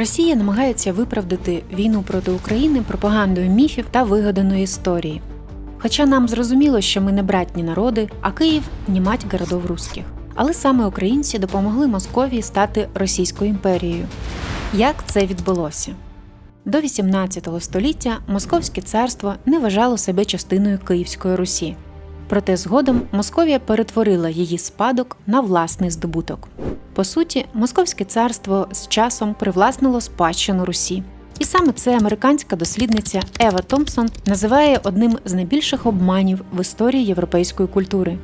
Росія намагається виправдати війну проти України пропагандою міфів та вигаданої історії. Хоча нам зрозуміло, що ми не братні народи, а Київ не мать городов русських. Але саме українці допомогли Московії стати Російською імперією. Як це відбулося? До 18 століття Московське царство не вважало себе частиною Київської Русі. Проте згодом Московія перетворила її спадок на власний здобуток. По суті, Московське царство з часом привласнило спадщину Русі. І саме це американська дослідниця Ева Томпсон називає одним з найбільших обманів в історії європейської культури.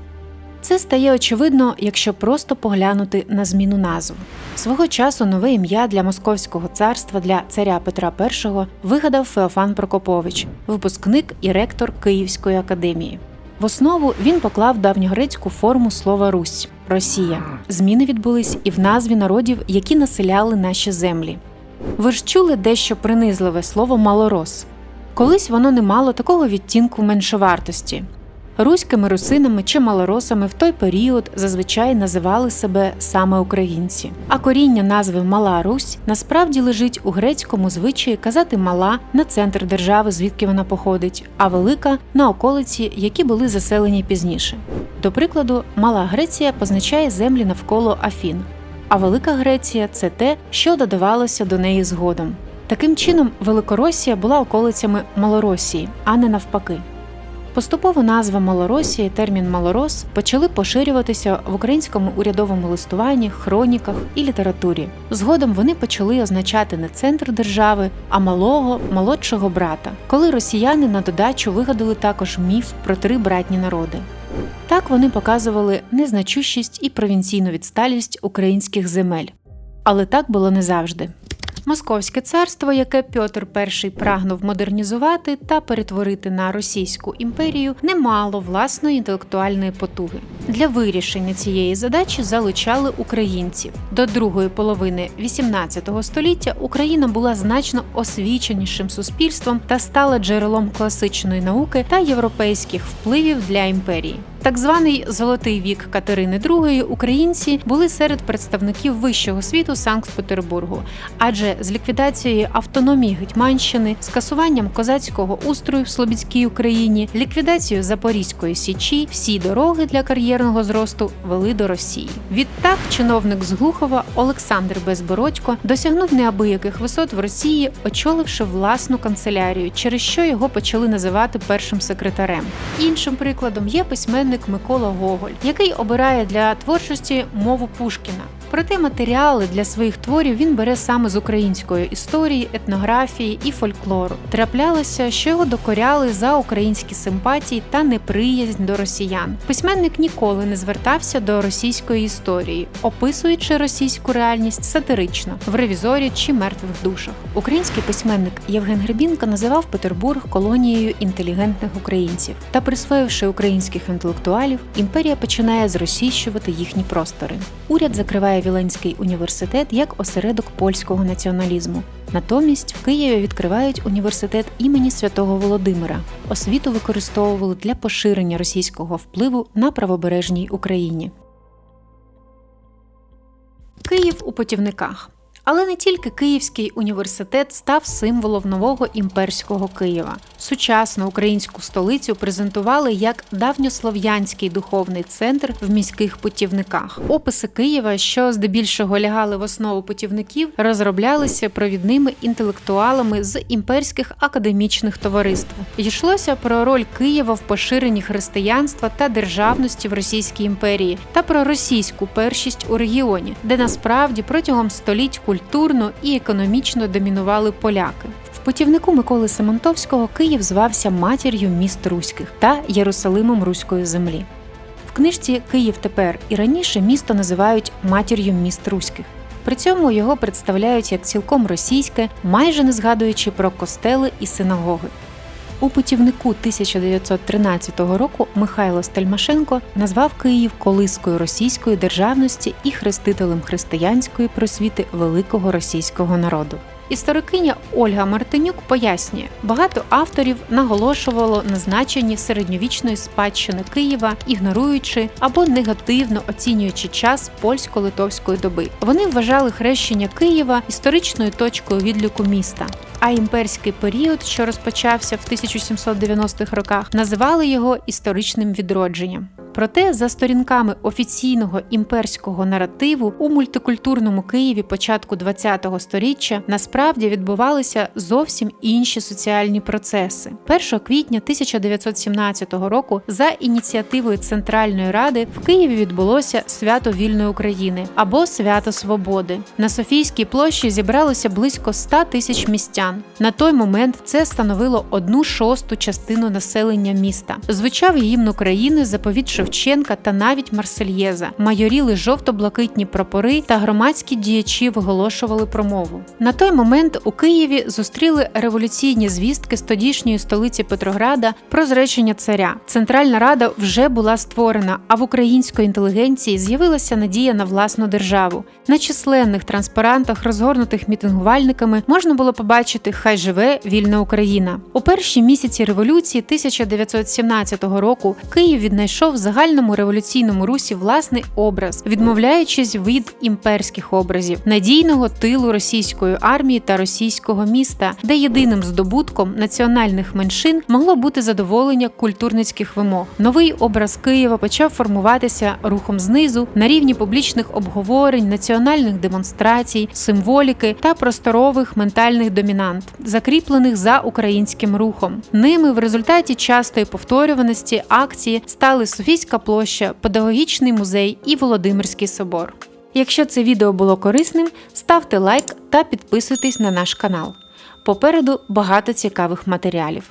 Це стає очевидно, якщо просто поглянути на зміну назв. Свого часу нове ім'я для Московського царства для царя Петра І вигадав Феофан Прокопович, випускник і ректор Київської академії. В основу він поклав давньогрецьку форму слова Русь Росія. Зміни відбулись і в назві народів, які населяли наші землі. Ви ж чули дещо принизливе слово малорос. Колись воно не мало такого відтінку меншовартості. Руськими русинами чи малоросами в той період зазвичай називали себе саме українці. А коріння назви Мала Русь насправді лежить у грецькому звичаї казати мала на центр держави, звідки вона походить, а велика на околиці, які були заселені пізніше. До прикладу, Мала Греція позначає землі навколо Афін, а Велика Греція це те, що додавалося до неї згодом. Таким чином, Великоросія була околицями Малоросії, а не навпаки. Поступово назва Малоросія і термін малорос почали поширюватися в українському урядовому листуванні, хроніках і літературі. Згодом вони почали означати не центр держави, а малого молодшого брата, коли росіяни на додачу вигадали також міф про три братні народи. Так вони показували незначущість і провінційну відсталість українських земель. Але так було не завжди. Московське царство, яке Пьотр І прагнув модернізувати та перетворити на Російську імперію, не мало власної інтелектуальної потуги. Для вирішення цієї задачі залучали українців. До другої половини XVIII століття Україна була значно освіченішим суспільством та стала джерелом класичної науки та європейських впливів для імперії. Так званий золотий вік Катерини II українці були серед представників вищого світу Санкт-Петербургу, адже з ліквідацією автономії Гетьманщини, скасуванням козацького устрою в Слобідській Україні, ліквідацією Запорізької січі, всі дороги для кар'єрного зросту вели до Росії. Відтак чиновник з Глухова Олександр Безбородько досягнув неабияких висот в Росії, очоливши власну канцелярію, через що його почали називати першим секретарем. Іншим прикладом є письменник Микола Гоголь, який обирає для творчості мову Пушкіна. Проте матеріали для своїх творів він бере саме з української історії, етнографії і фольклору. Траплялося, що його докоряли за українські симпатії та неприязнь до росіян. Письменник ніколи не звертався до російської історії, описуючи російську реальність сатирично в ревізорі чи мертвих душах. Український письменник Євген Гребінко називав Петербург колонією інтелігентних українців та, присвоївши українських інтелектуалів, імперія починає зросійщувати їхні простори. Уряд закриває Віленський університет як осередок польського націоналізму. Натомість в Києві відкривають університет імені святого Володимира. Освіту використовували для поширення російського впливу на правобережній Україні. Київ у путівниках. Але не тільки Київський університет став символом нового імперського Києва. Сучасну українську столицю презентували як давньослов'янський духовний центр в міських путівниках. Описи Києва, що здебільшого лягали в основу путівників, розроблялися провідними інтелектуалами з імперських академічних товариств. Йшлося про роль Києва в поширенні християнства та державності в Російській імперії та про російську першість у регіоні, де насправді протягом століть культурно і економічно домінували поляки. В путівнику Миколи Сементовського Київ звався матір'ю міст руських та Єрусалимом руської землі. В книжці Київ тепер і раніше місто називають матір'ю міст руських. При цьому його представляють як цілком російське, майже не згадуючи про костели і синагоги. У путівнику 1913 року Михайло Стельмашенко назвав Київ колискою російської державності і хрестителем християнської просвіти великого російського народу. Історикиня Ольга Мартинюк пояснює, багато авторів наголошувало на значенні середньовічної спадщини Києва, ігноруючи або негативно оцінюючи час польсько-литовської доби. Вони вважали хрещення Києва історичною точкою відліку міста. А імперський період, що розпочався в 1790-х роках, називали його історичним відродженням. Проте, за сторінками офіційного імперського наративу у мультикультурному Києві початку ХХ століття насправді відбувалися зовсім інші соціальні процеси. 1 квітня 1917 року за ініціативою Центральної ради в Києві відбулося свято вільної України або свято Свободи. На Софійській площі зібралося близько 100 тисяч містян. На той момент це становило одну шосту частину населення міста. Звучав гімн України, заповіт Шевченка та навіть Марсельєза. Майоріли жовто-блакитні прапори та громадські діячі виголошували промову. На той момент у Києві зустріли революційні звістки з тодішньої столиці Петрограда про зречення царя. Центральна рада вже була створена, а в української інтелігенції з'явилася надія на власну державу. На численних транспарантах, розгорнутих мітингувальниками, можна було побачити Хай живе вільна Україна. У перші місяці революції 1917 року Київ віднайшов в загальному революційному русі власний образ, відмовляючись від імперських образів, надійного тилу російської армії та російського міста, де єдиним здобутком національних меншин могло бути задоволення культурницьких вимог. Новий образ Києва почав формуватися рухом знизу на рівні публічних обговорень, національних демонстрацій, символіки та просторових ментальних домінант, закріплених за українським рухом. Ними в результаті частої повторюваності акції стали Софійська площа, педагогічний музей і Володимирський собор. Якщо це відео було корисним, ставте лайк та підписуйтесь на наш канал. Попереду багато цікавих матеріалів.